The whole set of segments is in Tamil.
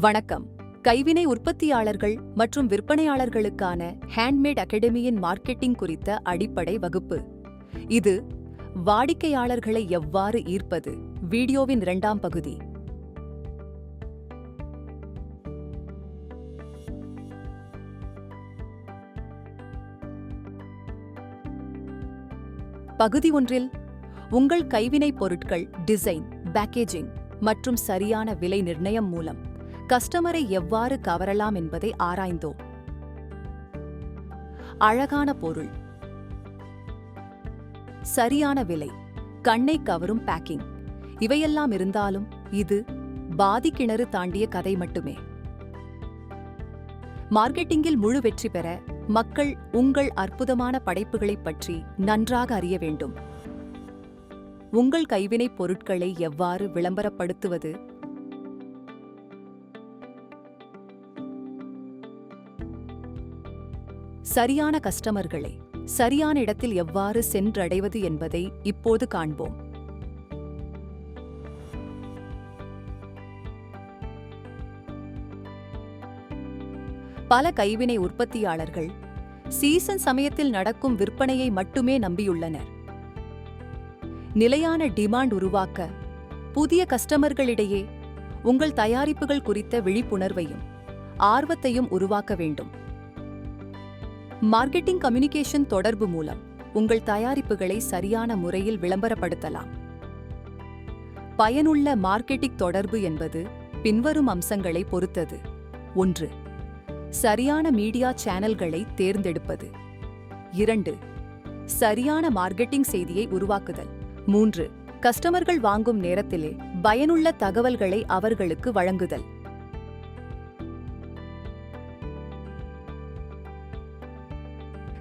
வணக்கம். கைவினை உற்பத்தியாளர்கள் மற்றும் விற்பனையாளர்களுக்கான ஹேண்ட்மேட் அகாடமியின் மார்க்கெட்டிங் குறித்த அடிப்படை வகுப்பு. இது வாடிக்கையாளர்களை எவ்வாறு ஈர்ப்பது? வீடியோவின் இரண்டாம் பகுதி. பகுதி ஒன்றில் உங்கள் கைவினைப் பொருட்கள் டிசைன் பேக்கேஜிங் மற்றும் சரியான விலை நிர்ணயம் மூலம் கஸ்டமரை எவ்வாறு கவரலாம் என்பதை ஆராய்ந்தோம். அழகான பொருள். சரியான விலை. கண்ணை கவரும் பேக்கிங் இவையெல்லாம் இருந்தாலும் இது பாதி கிணறு தாண்டிய கதை மட்டுமே. மார்க்கெட்டிங்கில் முழு வெற்றி பெற மக்கள் உங்கள் அற்புதமான படைப்புகளைப் பற்றி நன்றாக அறிய வேண்டும். உங்கள் கைவினைப் பொருட்களை எவ்வாறு விளம்பரப்படுத்துவது? சரியான கஸ்டமர்களை சரியான இடத்தில் எவ்வாறு சென்றடைவது என்பதை இப்போது காண்போம். பல கைவினை உற்பத்தியாளர்கள் சீசன் சமயத்தில் நடக்கும் விற்பனையை மட்டுமே நம்பியுள்ளனர். நிலையான டிமாண்ட் உருவாக்க புதிய கஸ்டமர்களிடையே உங்கள் தயாரிப்புகள் குறித்த விழிப்புணர்வையும் ஆர்வத்தையும் உருவாக்க வேண்டும். மார்க்கெட்டிங் கம்யூனிகேஷன் தொடர்பு மூலம் உங்கள் தயாரிப்புகளை சரியான முறையில் விளம்பரப்படுத்தலாம். பயனுள்ள மார்க்கெட்டிங் தொடர்பு என்பது பின்வரும் அம்சங்களை பொறுத்தது. ஒன்று சரியான மீடியா சேனல்களை தேர்ந்தெடுப்பது. இரண்டு சரியான மார்க்கெட்டிங் செய்தியை உருவாக்குதல். மூன்று கஸ்டமர்கள் வாங்கும் நேரத்திலே பயனுள்ள தகவல்களை அவர்களுக்கு வழங்குதல்.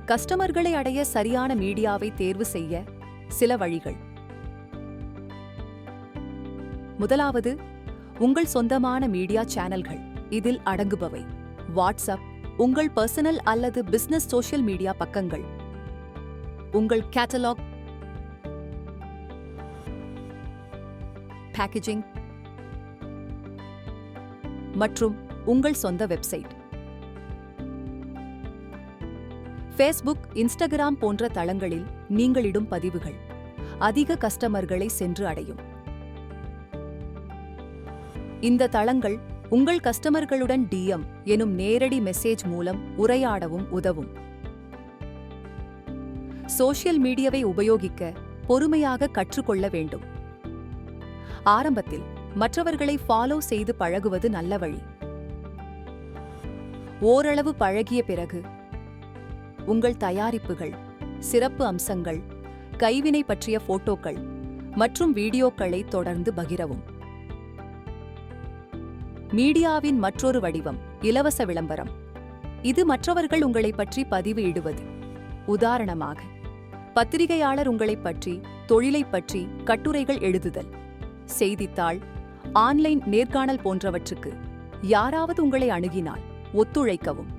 கஸ்டமர்களை அடைய சரியான மீடியாவை தேர்வு செய்ய சில வழிகள். முதலாவது உங்கள் சொந்தமான மீடியா சேனல்கள். இதில் அடங்குபவை. வாட்ஸ்அப் உங்கள் பர்சனல் அல்லது பிசினஸ் சோஷியல் மீடியா பக்கங்கள். உங்கள் கேட்டலாக். பேக்கேஜிங். மற்றும் உங்கள் சொந்த வெப்சைட். ஃபேஸ்புக் இன்ஸ்டாகிராம் போன்ற தளங்களில் நீங்களிடும் பதிவுகள் அதிக கஸ்டமர்களை சென்று அடையும். இந்த தளங்கள் உங்கள் கஸ்டமர்களுடன் டிஎம் எனும் நேரடி மெசேஜ் மூலம் உரையாடவும் உதவும். சோஷியல் மீடியாவை உபயோகிக்க பொறுமையாக கற்றுக்கொள்ள வேண்டும். ஆரம்பத்தில் மற்றவர்களை ஃபாலோ செய்து பழகுவது நல்ல வழி. ஓரளவு பழகிய பிறகு உங்கள் தயாரிப்புகள் சிறப்பு அம்சங்கள் கைவினை பற்றிய போட்டோக்கள் மற்றும் வீடியோக்களை தொடர்ந்து பகிரவும். மீடியாவின் மற்றொரு வடிவம் இலவச விளம்பரம். இது மற்றவர்கள் உங்களை பற்றி பதிவு இடுவது. உதாரணமாக பத்திரிகையாளர் உங்களைப் பற்றி தொழிலை பற்றி கட்டுரைகள் எழுதுதல் செய்தித்தாள் ஆன்லைன் நேர்காணல் போன்றவற்றுக்கு யாராவது உங்களை அணுகினால் ஒத்துழைக்கவும்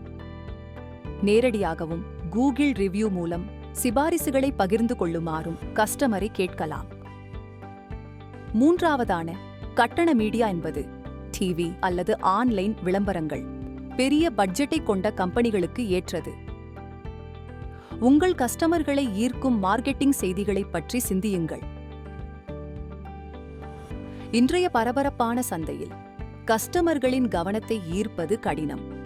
நேரடியாகவும் கூகிள் ரிவ்யூ மூலம் சிபாரிசுகளை பகிர்ந்து கொள்ளுமாறும் கஸ்டமரை கேட்கலாம். மூன்றாவதான கட்டண மீடியா என்பது டிவி அல்லது ஆன்லைன் விளம்பரங்கள் பெரிய பட்ஜெட்டை கொண்ட கம்பெனிகளுக்கு ஏற்றது. உங்கள் கஸ்டமர்களை ஈர்க்கும் மார்க்கெட்டிங் செய்திகளைப் பற்றி சிந்தியுங்கள். இன்றைய பரபரப்பான சந்தையில் கஸ்டமர்களின் கவனத்தை ஈர்ப்பது கடினம்.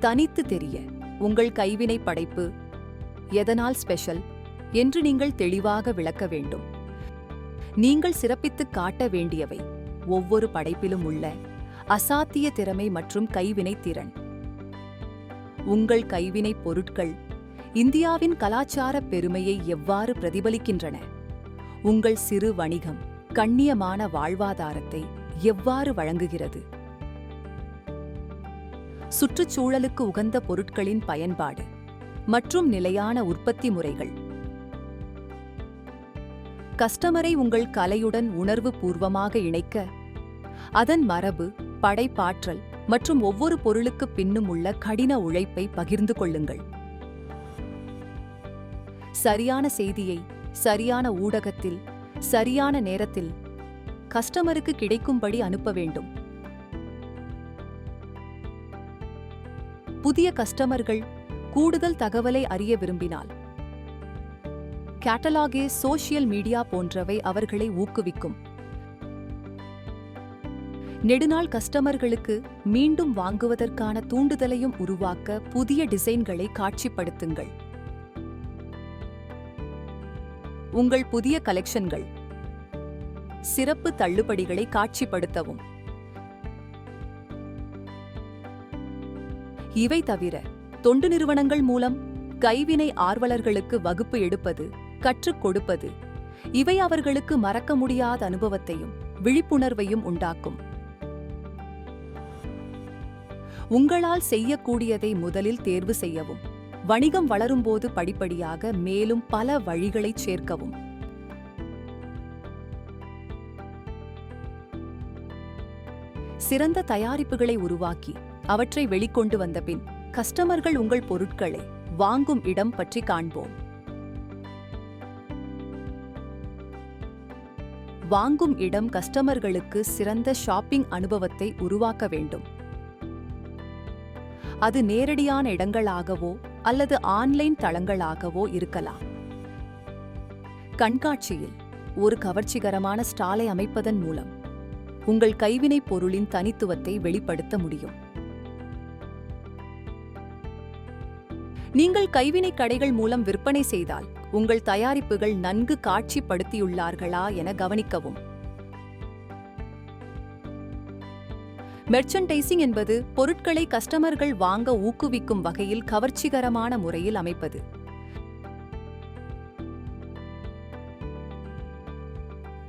தனித்து தெரிய உங்கள் கைவினை படைப்பு எதனால் ஸ்பெஷல் என்று நீங்கள் தெளிவாக விளக்க வேண்டும். நீங்கள் சிறப்பித்துக் காட்ட வேண்டியவை ஒவ்வொரு படைப்பிலும் உள்ள அசாத்திய திறமை மற்றும் கைவினை திறன். உங்கள் கைவினைப் பொருட்கள் இந்தியாவின் கலாச்சார பெருமையை எவ்வாறு பிரதிபலிக்கின்றன? உங்கள் சிறு வணிகம் கண்ணியமான வாழ்வாதாரத்தை எவ்வாறு வழங்குகிறது? சுற்றுச்சூழலுக்கு உகந்த பொருட்களின் பயன்பாடு மற்றும் நிலையான உற்பத்தி முறைகள். கஸ்டமரை உங்கள் கலையுடன் உணர்வு பூர்வமாக இணைக்க அதன் மரபு படைப்பாற்றல் மற்றும் ஒவ்வொரு பொருளுக்கு பின்னும் உள்ள கடின உழைப்பை பகிர்ந்து கொள்ளுங்கள். சரியான செய்தியை சரியான ஊடகத்தில் சரியான நேரத்தில் கஸ்டமருக்கு கிடைக்கும்படி அனுப்ப வேண்டும். புதிய கஸ்டமர்கள் கூடுதல் தகவலை அறிய விரும்பினால். கேட்டலாகே சோசியல் மீடியா போன்றவை அவர்களை ஊக்குவிக்கும். நெடுநாள் கஸ்டமர்களுக்கு மீண்டும் வாங்குவதற்கான தூண்டுதலையும் உருவாக்க புதிய டிசைன்களை காட்சிப்படுத்துங்கள். உங்கள் புதிய கலெக்ஷன்கள். சிறப்பு தள்ளுபடிகளை காட்சிப்படுத்தவும். இவை தவிர தொண்டு நிறுவனங்கள் மூலம் கைவினை ஆர்வலர்களுக்கு வகுப்பு எடுப்பது கற்றுக் கொடுப்பது இவை அவர்களுக்கு மறக்க முடியாத அனுபவத்தையும் விழிப்புணர்வையும் உண்டாக்கும். உங்களால் செய்யக்கூடியதை முதலில் தேர்வு செய்யவும் வணிகம் வளரும்போது படிப்படியாக மேலும் பல வழிகளைச் சேர்க்கவும். சிறந்த தயாரிப்புகளை உருவாக்கி அவற்றை வெளிக்கொண்டு வந்த பின் கஸ்டமர்கள் உங்கள் பொருட்களை வாங்கும் இடம் பற்றி காண்போம். வாங்கும் இடம் கஸ்டமர்களுக்கு சிறந்த ஷாப்பிங் அனுபவத்தை உருவாக்க வேண்டும். அது நேரடியான இடங்களாகவோ அல்லது ஆன்லைன் தளங்களாகவோ இருக்கலாம். கண்காட்சியில் ஒரு கவர்ச்சிகரமான ஸ்டாலை அமைப்பதன் மூலம் உங்கள் கைவினைப் பொருளின் தனித்துவத்தை வெளிப்படுத்த முடியும். நீங்கள் கைவினைக் கடைகள் மூலம் விற்பனை செய்தால் உங்கள் தயாரிப்புகள் நன்கு காட்சிப்படுத்தியுள்ளார்களா என கவனிக்கவும். மெர்ச்சன்டைசிங் என்பது பொருட்களை கஸ்டமர்கள் வாங்க ஊக்குவிக்கும் வகையில் கவர்ச்சிகரமான முறையில் அமைப்பது.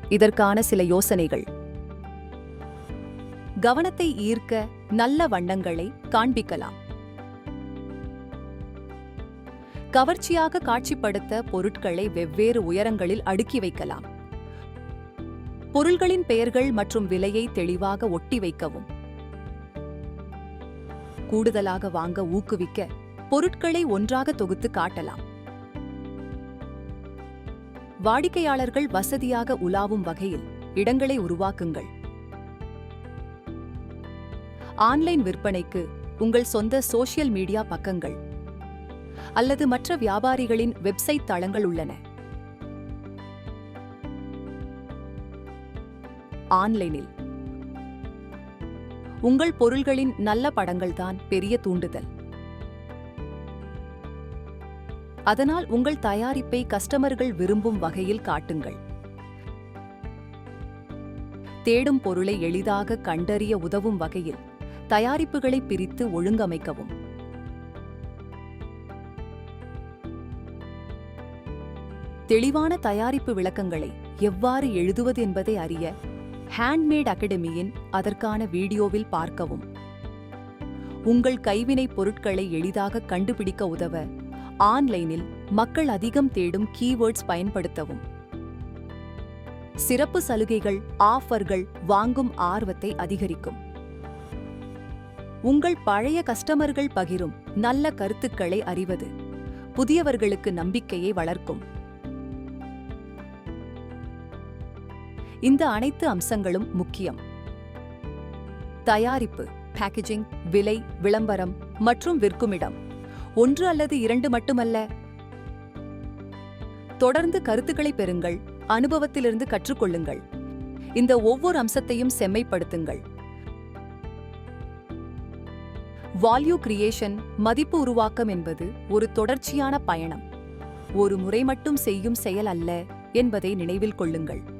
இதற்கான சில யோசனைகள். கவனத்தை ஈர்க்க நல்ல வண்ணங்களை காண்பிக்கலாம். கவர்ச்சியாக காட்சிப்படுத்த பொருட்களை வெவ்வேறு உயரங்களில் அடுக்கி வைக்கலாம். பொருள்களின் பெயர்கள் மற்றும் விலையை தெளிவாக ஒட்டி வைக்கவும். கூடுதலாக வாங்க ஊக்குவிக்க பொருட்களை ஒன்றாக தொகுத்து காட்டலாம். வாடிக்கையாளர்கள் வசதியாக உலாவும் வகையில் இடங்களை உருவாக்குங்கள். ஆன்லைன் விற்பனைக்கு உங்கள் சொந்த சோஷியல் மீடியா பக்கங்கள் அல்லது மற்ற வியாபாரிகளின் வெப்சைட் தளங்கள் உள்ளன. ஆன்லைனில். உங்கள் பொருள்களின் நல்ல படங்கள் தான் பெரிய தூண்டுதல். அதனால் உங்கள் தயாரிப்பை கஸ்டமர்கள் விரும்பும் வகையில் காட்டுங்கள். தேடும் பொருளை எளிதாக கண்டறிய உதவும் வகையில் தயாரிப்புகளை பிரித்து ஒழுங்கமைக்கவும். தெளிவான தயாரிப்பு விளக்கங்களை எவ்வாறு எழுதுவது என்பதை அறிய ஹேண்ட்மேட் அகாடமியின் அதற்கான வீடியோவில் பார்க்கவும். உங்கள் கைவினைப் பொருட்களை எளிதாக கண்டுபிடிக்க உதவ ஆன்லைனில் மக்கள் அதிகம் தேடும் கீவேர்ட்ஸ் பயன்படுத்தவும். சிறப்பு சலுகைகள் ஆஃபர்கள் வாங்கும் ஆர்வத்தை அதிகரிக்கும். உங்கள் பழைய கஸ்டமர்கள் பகிரும் நல்ல கருத்துக்களை அறிவது புதியவர்களுக்கு நம்பிக்கையை வளர்க்கும். இந்த அனைத்து அம்சங்களும் முக்கியம். தயாரிப்பு பேக்கேஜிங் விலை விளம்பரம் மற்றும் விற்குமிடம். ஒன்று அல்லது இரண்டு மட்டுமல்ல. தொடர்ந்து கருத்துக்களை பெறுங்கள் அனுபவத்திலிருந்து கற்றுக்கொள்ளுங்கள். இந்த ஒவ்வொரு அம்சத்தையும் செம்மைப்படுத்துங்கள். வால்யூ கிரியேஷன் மதிப்பு உருவாக்கம் என்பது ஒரு தொடர்ச்சியான பயணம். ஒரு முறை மட்டும் செய்யும் செயல் அல்ல என்பதை நினைவில் கொள்ளுங்கள்.